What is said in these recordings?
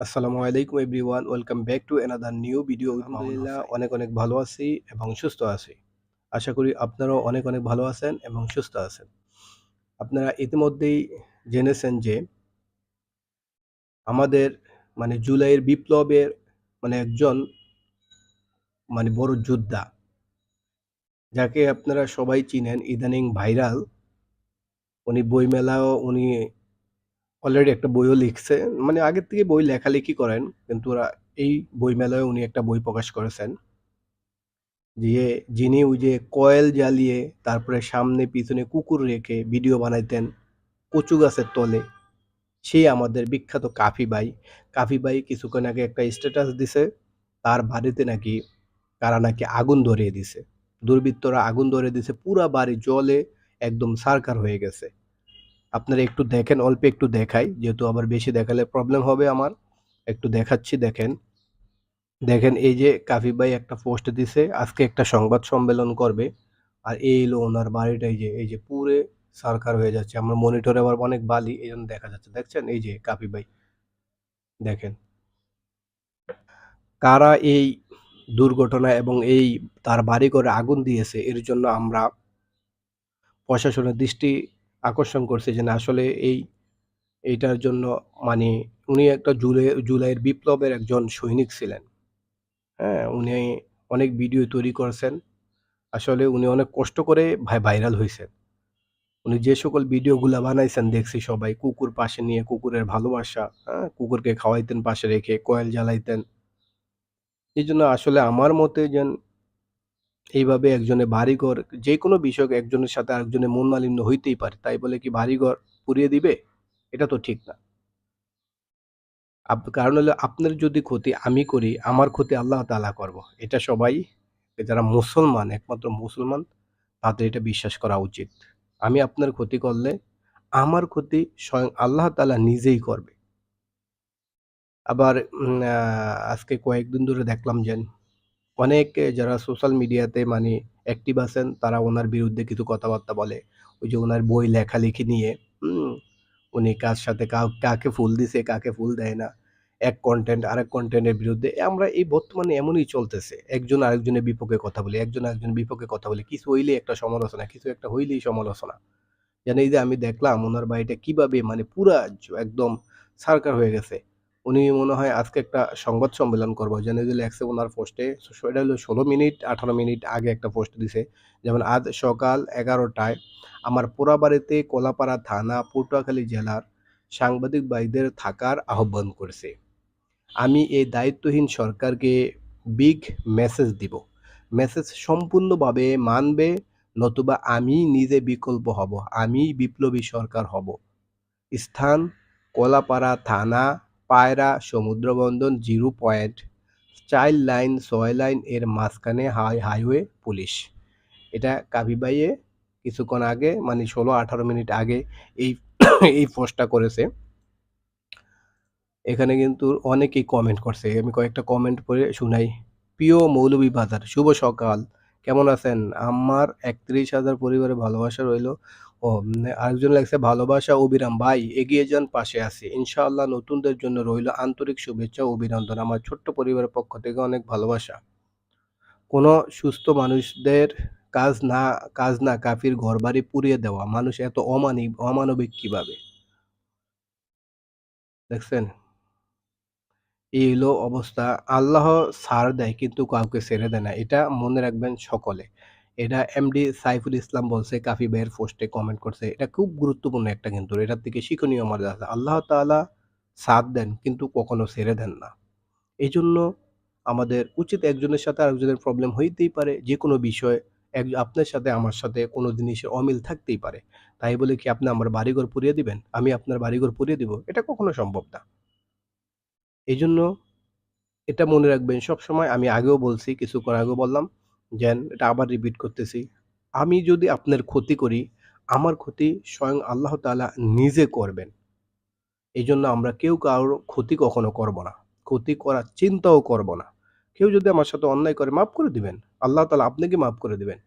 আসসালামু আলাইকুম everyone welcome back to another new video. আলহামদুলিল্লাহ অনেক অনেক ভালো আছি এবং সুস্থ আছি। আশা করি আপনারাও অনেক অনেক ভালো আছেন এবং সুস্থ আছেন। আপনারা ইতিমধ্যেই জেনেছেন যে আমাদের মানে জুলাইয়ের বিপ্লবের মানে একজন মানে বড় যোদ্ধা যাকে আপনারা সবাই চিনেন ইদানিং ভাইরাল। উনি বইমেলাও উনি অলরেডি একটা বইও লিখছে। মানে আগের থেকে বই লেখালেখি করেন, কিন্তু ওরা এই বইমেলায় উনি একটা বই প্রকাশ করেছেন। যে যিনি ওই যে কয়েল জ্বালিয়ে তারপরে সামনে, পিছনে কুকুর রেখে ভিডিও বানাইতেন কচু গাছের তলে সেই আমাদের বিখ্যাত কাফি ভাই কাফি বাই কিছুক্ষণ আগে একটা স্ট্যাটাস দিছে, তার বাড়িতে নাকি কারা নাকি আগুন ধরিয়ে দিছে। দুর্বৃত্তরা আগুন ধরিয়ে দিছে, পুরা বাড়ি জলে একদম সারকার হয়ে গেছে। আপনারা একটু দেখেন, অল্প একটু দেখাই। যেহেতু আবার বেশি দেখালে প্রবলেম হবে আমার। একটু দেখাচ্ছি, দেখেন। দেখেন, এই যে কাফি ভাই একটা পোস্ট দিছে, আজকে একটা সংবাদ সম্মেলন করবে। আর এই হলো ওনার বাড়িটা, এই যে এই যে পুরে সারকার হয়ে যাচ্ছে। আমার মনিটরে আবার অনেক বালি, এই জন্য দেখা যাচ্ছে। দেখছেন? এই যে কাফি ভাই। দেখেন। কারা এই দুর্ঘটনা এবং এই তার বাড়ি করে আগুন দিয়েছে, এর জন্য আমরা প্রশাসনের দৃষ্টি আকর্ষণ করছে যে না, আসলে এই, এইটার জন্য মানে উনি একটা জুলাই জুলাইয়ের বিপ্লবের একজন সৈনিক ছিলেন। হ্যাঁ উনি অনেক ভিডিও তৈরি করেছেন। আসলে উনি অনেক কষ্ট করে ভাই, ভাইরাল হয়েছেন উনি যে সকল ভিডিওগুলা বানাইছেন, দেখছি সবাই, কুকুর পাশে নিয়ে কুকুরের ভালোবাসা হ্যাঁ কুকুরকে খাওয়াইতেন, পাশে রেখে কয়েল জ্বালাইতেন। এই জন্য আসলে আমার মতে যেন এইভাবে একজনে বাড়িঘর যে কোনো বিষয় একজনের সাথে আরেকজনের মন মালিন্য হইতেই পারে, তাই বলে কি বাড়িঘর পুড়িয়ে দিবে? এটা তো ঠিক না। কারণ হলো আপনার যদি ক্ষতি আমি করি, আমার ক্ষতি আল্লাহ তালা করব। এটা সবাই, যারা মুসলমান, একমাত্র মুসলমান, তাদের এটা বিশ্বাস করা উচিত। আমি আপনার ক্ষতি করলে আমার ক্ষতি স্বয়ং আল্লাহ তালা নিজেই করবে। আবার আজকে কয়েকদিন ধরে দেখলাম যে অনেক যারা সোশ্যাল মিডিয়াতে মানে অ্যাক্টিভ আছেন, তারা ওনার বিরুদ্ধে কিছু কথাবার্তা বলে। ওই যে ওনার বই লেখালেখি নিয়ে উনি কার সাথে কাকে ফুল দিছে, কাকে ফুল দেয় না, এক কন্টেন্ট আরেক কন্টেন্টের বিরুদ্ধে। আমরা এই বর্তমানে এমনই চলতেছে, একজন আরেকজনের বিপক্ষে কথা বলি, একজন আরেকজনের বিপক্ষে কথা বলি, কিছু হইলে একটা সমালোচনা, কিছু একটা হইলেই সমালোচনা। এই যে আমি দেখলাম, ওনার বাড়িটা কীভাবে মানে পুরা একদম সারকার হয়ে গেছে। উনি মনে হয় আজকে একটা সংবাদ সম্মেলন করব। যে লেখছে ওনার পোস্টে এটা হলো ষোলো মিনিট, আঠারো মিনিট আগে একটা পোস্ট দিছে। যেমন, আজ সকাল এগারোটায় আমার পোড়াবাড়িতে কোলাপাড়া থানা, পটুয়াখালী জেলার সাংবাদিক ভাইদের থাকার আহ্বান করেছে। আমি এই দায়িত্বহীন সরকারকে বিগ মেসেজ দিব। মেসেজ সম্পূর্ণভাবে মানবে, নতুবা আমি নিজে বিকল্প হব, আমি বিপ্লবী সরকার হব। স্থান, কলাপাড়া থানা পায়রা সমুদ্রবন্দর জিরো পয়েন্ট চাইল্ড লাইন ছয় লাইন এর মাঝখানে হাই হাইওয়ে পুলিশ। এটা কাবিবাইয়ে কিছুক্ষণ আগে মানে ষোলো আঠারো মিনিট আগে এই এই পোস্টটা করেছে। এখানে কিন্তু অনেকেই কমেন্ট করছে। আমি কয়েকটা কমেন্ট পড়ে শুনাই। প্রিয় মৌলভী বাজার, শুভ সকাল। কেমন আছেন? আমার একত্রিশ হাজার পরিবারে ভালোবাসা রইল। ও আরেকজন লাগছে ভালোবাসা, অবিরাম, ভাই, এগিয়ে যান, পাশে ইনশাআল্লাহ নতুনদের জন্য রইল আন্তরিক শুভেচ্ছা অভিনন্দন আমার ছোট্ট পরিবারের পক্ষ থেকে অনেক ভালোবাসা সুস্থ মানুষদের কাজ না কাজ না, কাফির ঘরবাড়ি পুড়িয়ে দেওয়া মানুষ এত অমানবিক অমানবিক কীভাবে দেখছেন এই অবস্থা। আল্লাহ ছাড় দেয়, কিন্তু কাউকে ছেড়ে দেয় না। এটা মনে রাখবেন সকলে। এটা এমডি সাইফুল ইসলাম বলছে কাফি ভাইয়ের পোস্টে কমেন্ট করছে। এটা খুব গুরুত্বপূর্ণ একটা কিন্তু এটার থেকে শিক্ষণীয় আমার আছে। আল্লাহ তাআলা সাথ দেন কিন্তু কখনো ছেড়ে দেন না। এই জন্য আমাদের উচিত একজনের সাথে আরেকজনের প্রবলেম হইতেই পারে। যে কোনো বিষয় এক আপনার সাথে আমার সাথে কোনো জিনিসের অমিল থাকতেই পারে। তাই বলে কি আপনি আমার বাড়িঘর পুড়িয়ে দিবেন? আমি আপনার বাড়িঘর পুড়িয়ে দিব? এটা কখনো সম্ভব না। এজন্য এটা মনে রাখবেন সবসময় আমি আগেও বলছি, কিছুক্ষণ আগেও বললাম, যেন এটা আবার রিপিট করতেছি। আমি যদি আপনার ক্ষতি করি, আমার ক্ষতি স্বয়ং আল্লাহ তাআলা নিজে করবেন। এই জন্য আমরা কেউ কারও ক্ষতি কখনো করব না। ক্ষতি করার চিন্তাও করব না। কেউ যদি আমার সাথে অন্যায় করে মাফ করে দিবেন। আল্লাহ তাআলা আপনাকে মাফ করে দিবেন।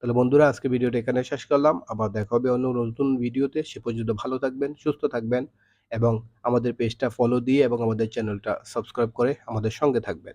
তাহলে বন্ধুরা আজকে ভিডিওটা এখানে শেষ করলাম। আবার দেখা হবে অন্য নতুন ভিডিওতে। সে পর্যন্ত ভালো থাকবেন, সুস্থ থাকবেন এবং আমাদের পেজটা ফলো দিয়ে এবং আমাদের চ্যানেলটা সাবস্ক্রাইব করে আমাদের সঙ্গে থাকবেন।